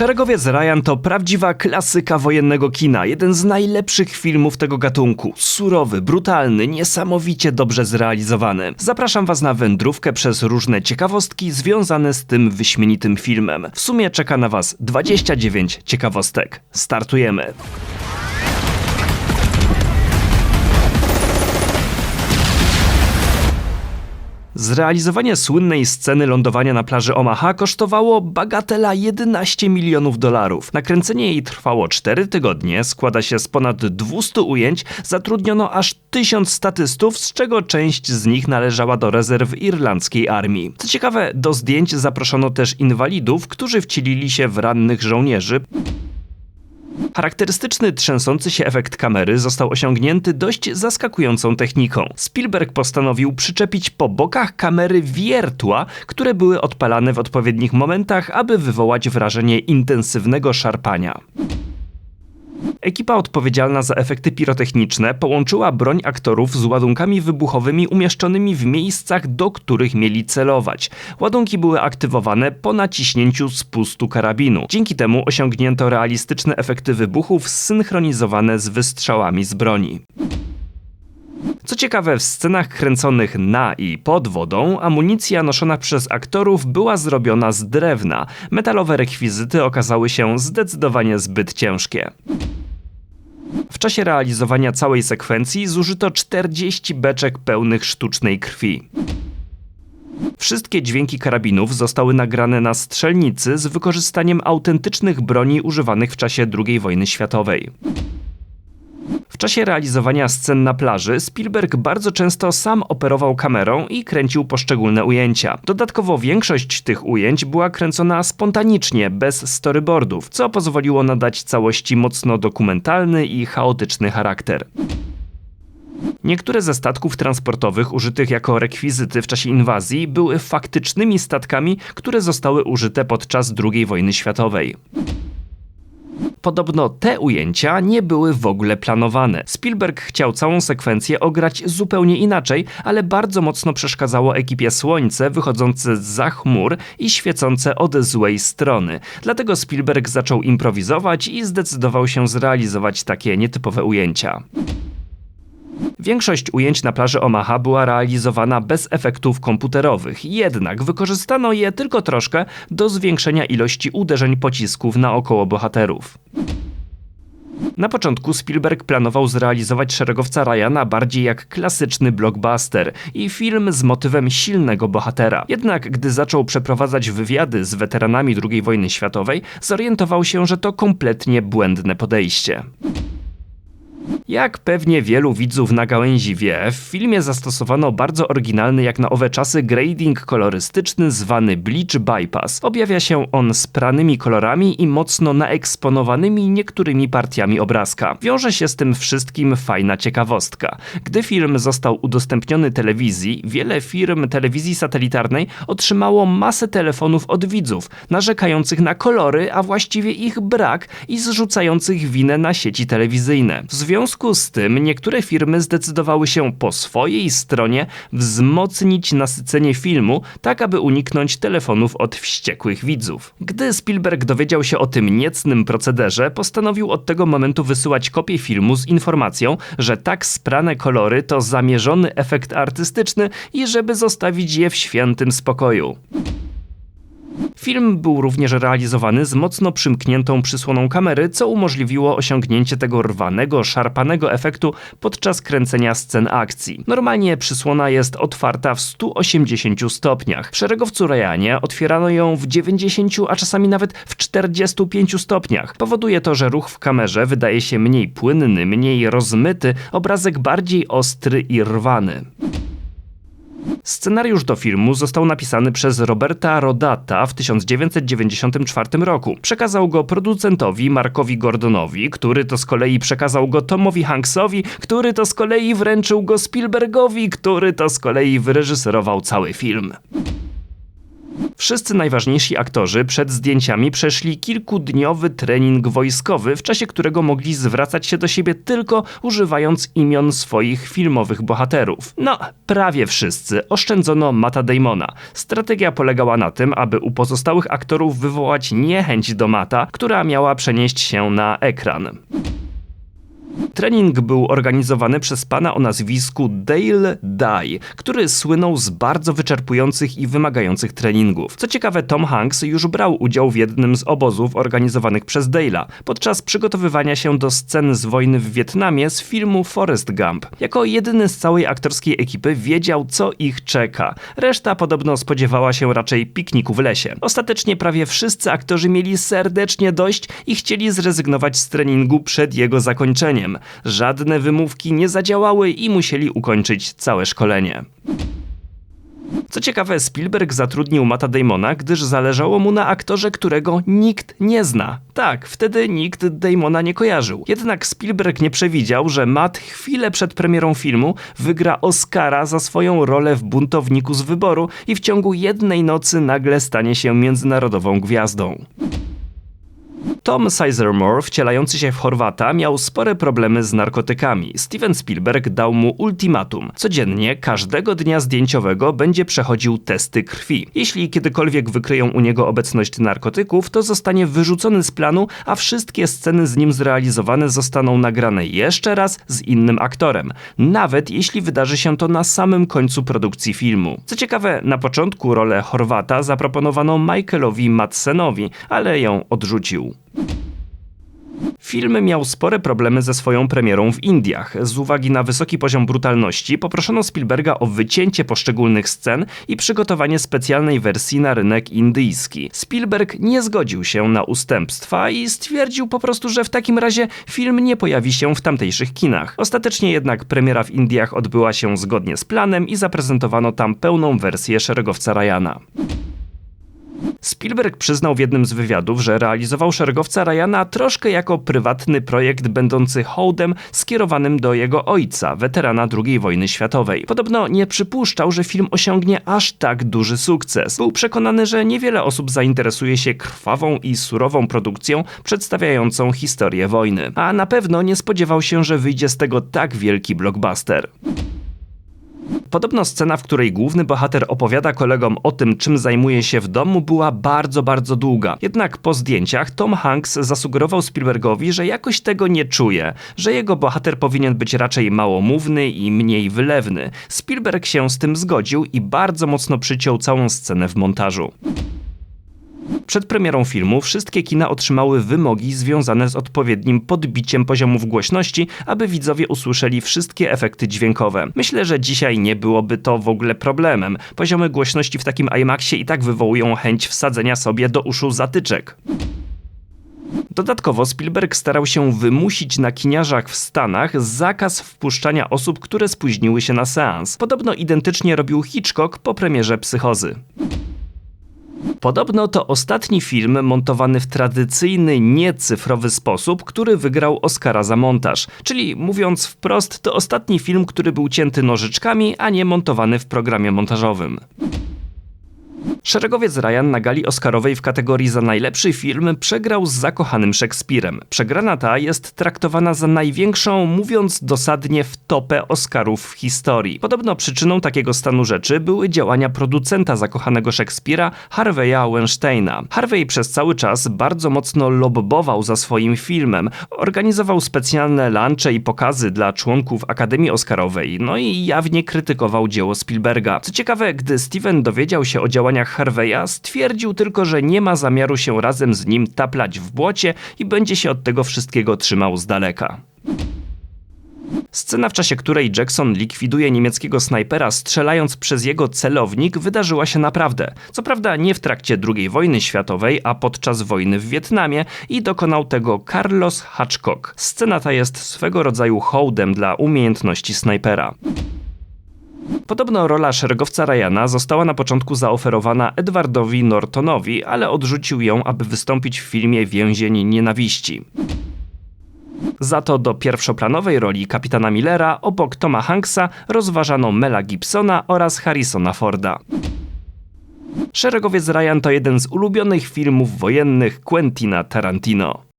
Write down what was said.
Szeregowiec Ryan to prawdziwa klasyka wojennego kina, jeden z najlepszych filmów tego gatunku. Surowy, brutalny, niesamowicie dobrze zrealizowany. Zapraszam Was na wędrówkę przez różne ciekawostki związane z tym wyśmienitym filmem. W sumie czeka na Was 29 ciekawostek. Startujemy! Zrealizowanie słynnej sceny lądowania na plaży Omaha kosztowało bagatela 11 milionów dolarów. Nakręcenie jej trwało 4 tygodnie, składa się z ponad 200 ujęć, zatrudniono aż 1000 statystów, z czego część z nich należała do rezerw irlandzkiej armii. Co ciekawe, do zdjęć zaproszono też inwalidów, którzy wcielili się w rannych żołnierzy. Charakterystyczny trzęsący się efekt kamery został osiągnięty dość zaskakującą techniką. Spielberg postanowił przyczepić po bokach kamery wiertła, które były odpalane w odpowiednich momentach, aby wywołać wrażenie intensywnego szarpania. Ekipa odpowiedzialna za efekty pirotechniczne połączyła broń aktorów z ładunkami wybuchowymi umieszczonymi w miejscach, do których mieli celować. Ładunki były aktywowane po naciśnięciu spustu karabinu. Dzięki temu osiągnięto realistyczne efekty wybuchów zsynchronizowane z wystrzałami z broni. Co ciekawe, w scenach kręconych na i pod wodą, amunicja noszona przez aktorów była zrobiona z drewna. Metalowe rekwizyty okazały się zdecydowanie zbyt ciężkie. W czasie realizowania całej sekwencji zużyto 40 beczek pełnych sztucznej krwi. Wszystkie dźwięki karabinów zostały nagrane na strzelnicy z wykorzystaniem autentycznych broni używanych w czasie II wojny światowej. Czasie realizowania scen na plaży Spielberg bardzo często sam operował kamerą i kręcił poszczególne ujęcia. Dodatkowo większość tych ujęć była kręcona spontanicznie, bez storyboardów, co pozwoliło nadać całości mocno dokumentalny i chaotyczny charakter. Niektóre ze statków transportowych użytych jako rekwizyty w czasie inwazji były faktycznymi statkami, które zostały użyte podczas II wojny światowej. Podobno te ujęcia nie były w ogóle planowane. Spielberg chciał całą sekwencję ograć zupełnie inaczej, ale bardzo mocno przeszkadzało ekipie słońce wychodzące za chmur i świecące od złej strony. Dlatego Spielberg zaczął improwizować i zdecydował się zrealizować takie nietypowe ujęcia. Większość ujęć na plaży Omaha była realizowana bez efektów komputerowych, jednak wykorzystano je tylko troszkę do zwiększenia ilości uderzeń pocisków naokoło bohaterów. Na początku Spielberg planował zrealizować szeregowca Ryana bardziej jak klasyczny blockbuster i film z motywem silnego bohatera. Jednak gdy zaczął przeprowadzać wywiady z weteranami II wojny światowej, zorientował się, że to kompletnie błędne podejście. Jak pewnie wielu widzów na gałęzi wie, w filmie zastosowano bardzo oryginalny jak na owe czasy grading kolorystyczny zwany Bleach Bypass. Objawia się on spranymi kolorami i mocno naeksponowanymi niektórymi partiami obrazka. Wiąże się z tym wszystkim fajna ciekawostka. Gdy film został udostępniony telewizji, wiele firm telewizji satelitarnej otrzymało masę telefonów od widzów, narzekających na kolory, a właściwie ich brak i zrzucających winę na sieci telewizyjne. W związku związku z tym niektóre firmy zdecydowały się po swojej stronie wzmocnić nasycenie filmu, tak aby uniknąć telefonów od wściekłych widzów. Gdy Spielberg dowiedział się o tym niecnym procederze, postanowił od tego momentu wysyłać kopię filmu z informacją, że tak sprane kolory to zamierzony efekt artystyczny i żeby zostawić je w świętym spokoju. Film był również realizowany z mocno przymkniętą przysłoną kamery, co umożliwiło osiągnięcie tego rwanego, szarpanego efektu podczas kręcenia scen akcji. Normalnie przysłona jest otwarta w 180 stopniach. W szeregowcu Ryanie otwierano ją w 90, a czasami nawet w 45 stopniach. Powoduje to, że ruch w kamerze wydaje się mniej płynny, mniej rozmyty, obrazek bardziej ostry i rwany. Scenariusz do filmu został napisany przez Roberta Rodata w 1994 roku. Przekazał go producentowi Markowi Gordonowi, który to z kolei przekazał go Tomowi Hanksowi, który to z kolei wręczył go Spielbergowi, który to z kolei wyreżyserował cały film. Wszyscy najważniejsi aktorzy przed zdjęciami przeszli kilkudniowy trening wojskowy, w czasie którego mogli zwracać się do siebie tylko używając imion swoich filmowych bohaterów. No, prawie wszyscy. Oszczędzono Mata Damona. Strategia polegała na tym, aby u pozostałych aktorów wywołać niechęć do Mata, która miała przenieść się na ekran. Trening był organizowany przez pana o nazwisku Dale Dye, który słynął z bardzo wyczerpujących i wymagających treningów. Co ciekawe, Tom Hanks już brał udział w jednym z obozów organizowanych przez Dale'a podczas przygotowywania się do scen z wojny w Wietnamie z filmu Forrest Gump. Jako jedyny z całej aktorskiej ekipy wiedział, co ich czeka. Reszta podobno spodziewała się raczej pikniku w lesie. Ostatecznie prawie wszyscy aktorzy mieli serdecznie dość i chcieli zrezygnować z treningu przed jego zakończeniem. Żadne wymówki nie zadziałały i musieli ukończyć całe szkolenie. Co ciekawe, Spielberg zatrudnił Mata Damona, gdyż zależało mu na aktorze, którego nikt nie zna. Tak, wtedy nikt Damona nie kojarzył. Jednak Spielberg nie przewidział, że Matt chwilę przed premierą filmu wygra Oscara za swoją rolę w Buntowniku z wyboru i w ciągu jednej nocy nagle stanie się międzynarodową gwiazdą. Tom Sizemore, wcielający się w Chorwata, miał spore problemy z narkotykami. Steven Spielberg dał mu ultimatum. Codziennie, każdego dnia zdjęciowego będzie przechodził testy krwi. Jeśli kiedykolwiek wykryją u niego obecność narkotyków, to zostanie wyrzucony z planu, a wszystkie sceny z nim zrealizowane zostaną nagrane jeszcze raz z innym aktorem. Nawet jeśli wydarzy się to na samym końcu produkcji filmu. Co ciekawe, na początku rolę Chorwata zaproponowano Michaelowi Madsenowi, ale ją odrzucił. Film miał spore problemy ze swoją premierą w Indiach. Z uwagi na wysoki poziom brutalności poproszono Spielberga o wycięcie poszczególnych scen i przygotowanie specjalnej wersji na rynek indyjski. Spielberg nie zgodził się na ustępstwa i stwierdził po prostu, że w takim razie film nie pojawi się w tamtejszych kinach. Ostatecznie jednak premiera w Indiach odbyła się zgodnie z planem i zaprezentowano tam pełną wersję szeregowca Ryana. Spielberg przyznał w jednym z wywiadów, że realizował szeregowca Ryana troszkę jako prywatny projekt będący hołdem skierowanym do jego ojca, weterana II wojny światowej. Podobno nie przypuszczał, że film osiągnie aż tak duży sukces. Był przekonany, że niewiele osób zainteresuje się krwawą i surową produkcją przedstawiającą historię wojny, a na pewno nie spodziewał się, że wyjdzie z tego tak wielki blockbuster. Podobno scena, w której główny bohater opowiada kolegom o tym, czym zajmuje się w domu, była bardzo, bardzo długa. Jednak po zdjęciach Tom Hanks zasugerował Spielbergowi, że jakoś tego nie czuje, że jego bohater powinien być raczej małomówny i mniej wylewny. Spielberg się z tym zgodził i bardzo mocno przyciął całą scenę w montażu. Przed premierą filmu wszystkie kina otrzymały wymogi związane z odpowiednim podbiciem poziomów głośności, aby widzowie usłyszeli wszystkie efekty dźwiękowe. Myślę, że dzisiaj nie byłoby to w ogóle problemem. Poziomy głośności w takim IMAXie i tak wywołują chęć wsadzenia sobie do uszu zatyczek. Dodatkowo Spielberg starał się wymusić na kiniarzach w Stanach zakaz wpuszczania osób, które spóźniły się na seans. Podobno identycznie robił Hitchcock po premierze Psychozy. Podobno to ostatni film montowany w tradycyjny, niecyfrowy sposób, który wygrał Oscara za montaż. Czyli mówiąc wprost, to ostatni film, który był cięty nożyczkami, a nie montowany w programie montażowym. Szeregowiec Ryan na gali Oscarowej w kategorii za najlepszy film przegrał z zakochanym Szekspirem. Przegrana ta jest traktowana za największą, mówiąc dosadnie, wtopę Oscarów w historii. Podobno przyczyną takiego stanu rzeczy były działania producenta zakochanego Szekspira, Harvey'a Weinsteina. Harvey przez cały czas bardzo mocno lobbował za swoim filmem, organizował specjalne lunche i pokazy dla członków Akademii Oscarowej, no i jawnie krytykował dzieło Spielberga. Co ciekawe, gdy Steven dowiedział się o działaniach Harveya, stwierdził tylko, że nie ma zamiaru się razem z nim taplać w błocie i będzie się od tego wszystkiego trzymał z daleka. Scena, w czasie której Jackson likwiduje niemieckiego snajpera strzelając przez jego celownik, wydarzyła się naprawdę. Co prawda nie w trakcie II wojny światowej, a podczas wojny w Wietnamie i dokonał tego Carlos Hatchcock. Scena ta jest swego rodzaju hołdem dla umiejętności snajpera. Podobno rola szeregowca Ryana została na początku zaoferowana Edwardowi Nortonowi, ale odrzucił ją, aby wystąpić w filmie Więzień Nienawiści. Za to do pierwszoplanowej roli kapitana Millera obok Toma Hanksa rozważano Mela Gibsona oraz Harrisona Forda. Szeregowiec Ryan to jeden z ulubionych filmów wojennych Quentina Tarantino.